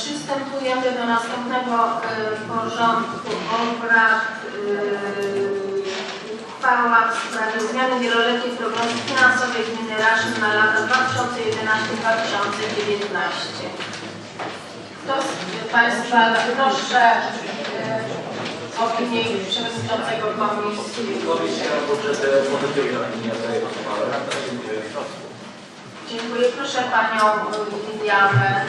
Przystępujemy do następnego y, porządku obrad y, uchwała w sprawie zmiany wieloletniej prognozy finansowej gminy Raszyn na lata 2011-2019. Kto z Państwa proszę y, opinię przewodniczącego komisji? Komisja budżetu pozytywnie opinię daje uchwałę. Dziękuję. Proszę Panią Lidianę.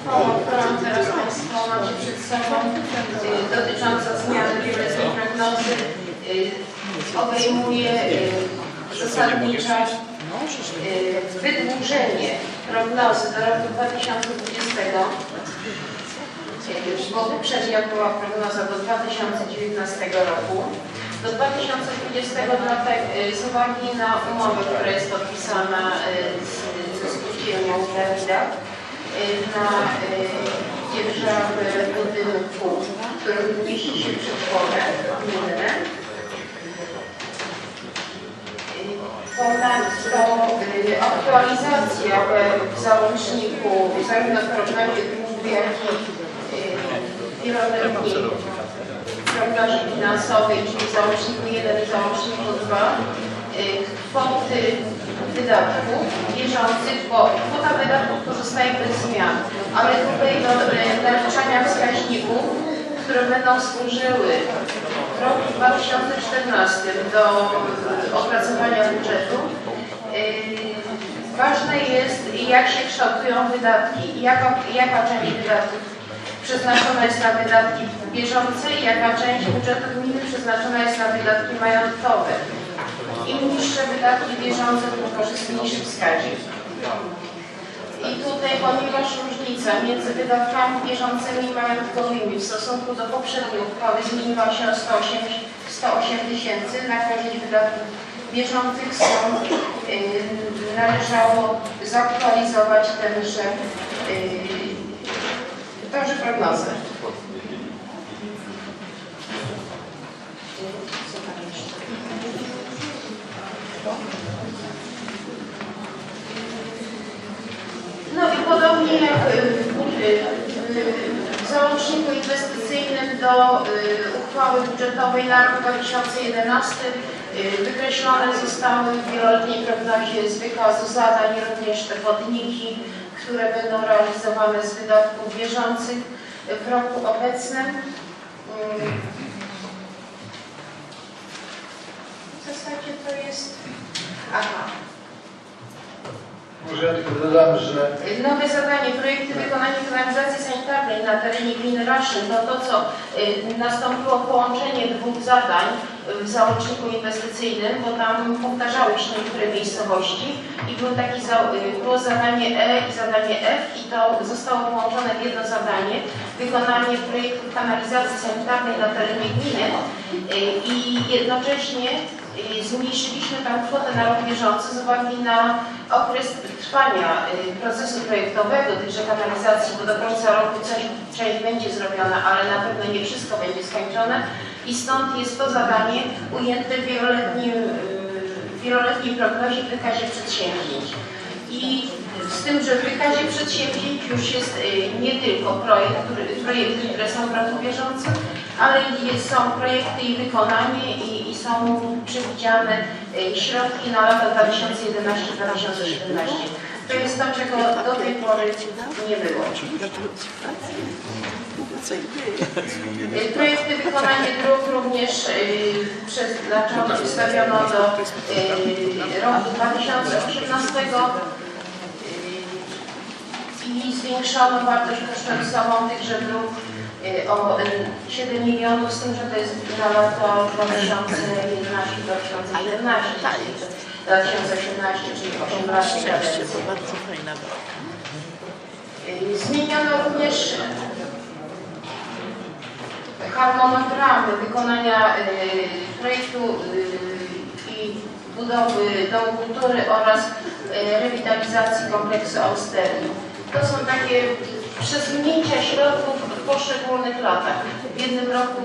Uchwałą, którą teraz Państwo macie przed sobą y, dotycząca zmiany wieloletniej prognozy y, obejmuje y, zasadniczo wydłużenie prognozy do roku 2020 y, bo poprzednia była prognoza do 2019 roku. Do 2020 dlatego y, z uwagi na umowę, która jest podpisana z, ze spółdzielnią Dawida na y, dzierżawę budynku, w którym mieści się przedszkole gminne. Ponadto y, aktualizacja w załączniku zarówno w programie długu, jak i wieloletniej prognozie finansowej, czyli w załączniku 1 i załączniku 2, y, kwoty wydatków bieżących, bo kwota wydatków pozostaje bez zmian, ale tutaj do naliczania wskaźników, które będą służyły w roku 2014 do y, opracowania budżetu, y, ważne jest jak się kształtują wydatki, jaka, jaka część wydatków przeznaczona jest na wydatki bieżące i jaka część budżetu gminy przeznaczona jest na wydatki majątkowe. Im niższe wydatki bieżące, tym korzystniejszy wskaźnik. I tutaj, ponieważ różnica między wydatkami bieżącymi i majątkowymi w stosunku do poprzedniej uchwały zmieniła się o 108 108 tysięcy, na korzyść wydatków bieżących są, yy, należało zaktualizować tenże yy, tąże prognozę. No i podobnie jak y, w- y, w załączniku inwestycyjnym do y, uchwały budżetowej na rok 2011 y, wykreślone zostały w wieloletniej prognozie z wykazu zadań również te podniki, które będą realizowane z wydatków bieżących w roku obecnym. Mm. W zasadzie to jest... Aha. Może ja tylko dodam, że Nowe zadanie, projekty wykonania kanalizacji sanitarnej na terenie gminy Raszyn, to to, co? Y, nastąpiło połączenie dwóch zadań w załączniku inwestycyjnym, bo tam powtarzały się niektóre miejscowości i był taki za, y, było zadanie E i zadanie F i to zostało połączone w jedno zadanie, wykonanie projektu kanalizacji sanitarnej na terenie gminy y, i jednocześnie zmniejszyliśmy tam kwotę na rok bieżący z uwagi na okres trwania y, procesu projektowego tychże kanalizacji, bo do końca roku coś, część będzie zrobiona, ale na pewno nie wszystko będzie skończone i stąd jest to zadanie ujęte w wieloletnim, y, wieloletniej prognozie w wykazie przedsięwzięć. I z tym, że w wykazie przedsięwzięć już jest y, nie tylko projekt, projekty, które są w roku bieżącym, ale są projekty i wykonanie i są przewidziane y, środki na lata 2011-2017. To jest to, czego do tej pory nie było. Y, Projekty wykonanie dróg również y, przeznaczono, wystawiono do roku 2018 y, i zwiększono wartość kosztorysową tychże dróg o y, 7 milionów, z tym, że to jest na lata 2011-2017, 2018, czyli 18 kadencji. bardzo fajna. Y, Zmieniono również harmonogramy wykonania y, projektu y, i budowy Domu Kultury oraz y, rewitalizacji kompleksu Austerii. To są takie przesunięcia środków poszczególnych latach. W jednym roku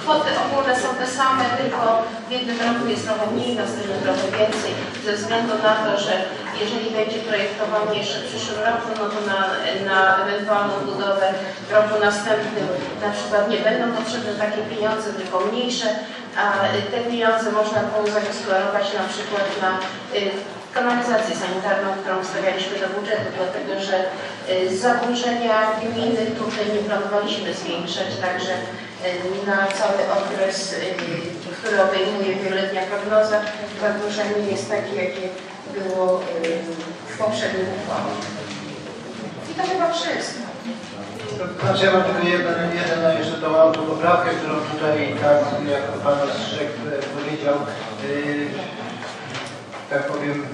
kwoty ogólne są te same, tylko w jednym roku jest trochę mniej, w następnym trochę więcej, ze względu na to, że jeżeli będzie projektowanie jeszcze w przyszłym roku, no to na, na ewentualną budowę w roku następnym na przykład nie będą potrzebne takie pieniądze, tylko mniejsze, a te pieniądze można było zagospodarować na przykład na y, kanalizację sanitarną, którą wstawialiśmy do budżetu, dlatego że y, zaburzenia gminy tutaj nie planowaliśmy zwiększać, także y, na cały okres, y, który obejmuje wieloletnia prognoza, zaburzenie jest takie, jakie było w poprzednim uchwałach. I to chyba wszystko. Znaczy ja mam tylko jedno, jedno jeszcze tą autopoprawkę, którą tutaj, tak jak Pan Ostrzek powiedział, yy, tak powiem,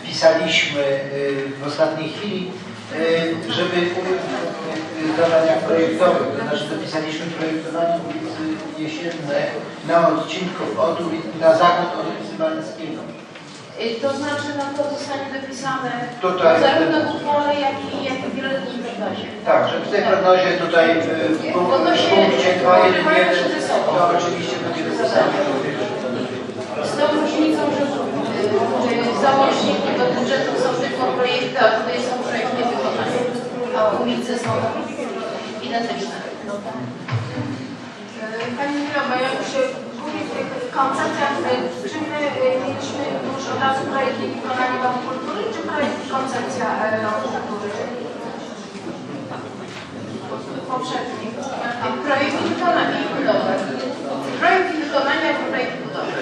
wpisaliśmy yy, w ostatniej chwili, yy, żeby w zadaniach projektowych, to znaczy dopisaliśmy projektowanie ulicy Jesienne na odcinku od ulicy, na zachód od ulicy Waleckiego. Y, To znaczy, no to zostanie dopisane Tutaj. zarówno w uchwale, jak i, jak i w wieloletnim prognozie. Tak, że w tej prognozie tutaj yy, w w się punkcie 2.1.1 pokrywają się ze sobą. to oczywiście będzie dopisane. Z tą różnicą, że y, w załączniku do budżetu są tylko projekty, a tutaj są projekty wykonania. A ulice są identyczne. Pani Milowa, ja już mówię w tych koncepcjach, y, czy my y, mieliśmy już od razu projekt i wykonanie kultury, czy projekt koncepcja e, domu kultury? Poprzedni. Projekt i wykonania i budowy. Projekt i wykonania i projekt budowy.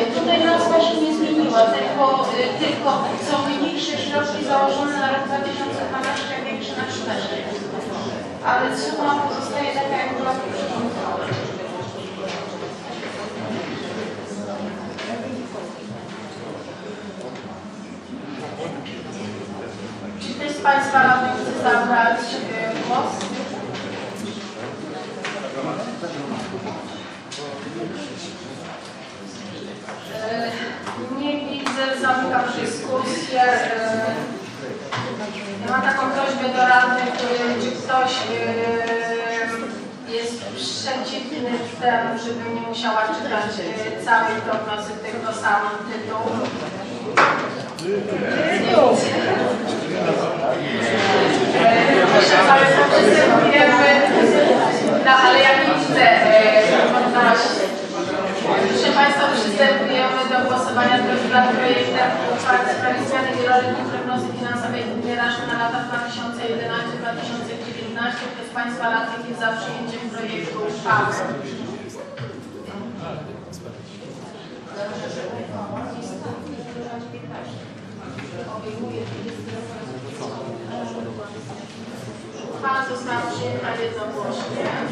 Y, Tutaj nazwa się nie zmieniła, tylko, y, tylko są mniejsze środki założone na rok 2012, a większe na 13. Ale suma pozostaje taka, jak była w poprzednim uchwale. Czy ktoś z Państwa radnych chce zabrać y, głos? Y, Nie widzę, zamykam dyskusję. Ja mam taką prośbę do radnych, y, czy ktoś y, jest przeciwny temu, żebym nie musiała czytać całej prognozy, tylko samym tytuł. Przystępujemy, no ale ja nie widzę e, wątpliwości. Proszę Państwa, przystępujemy do głosowania nad projektem uchwały w sprawie wieloletniej prognozy finansowej Raszyn na lata 2011-2019. Kto z Państwa radnych jest za przyjęciem projektu uchwały? Uchwała została przyjęta jednogłośnie.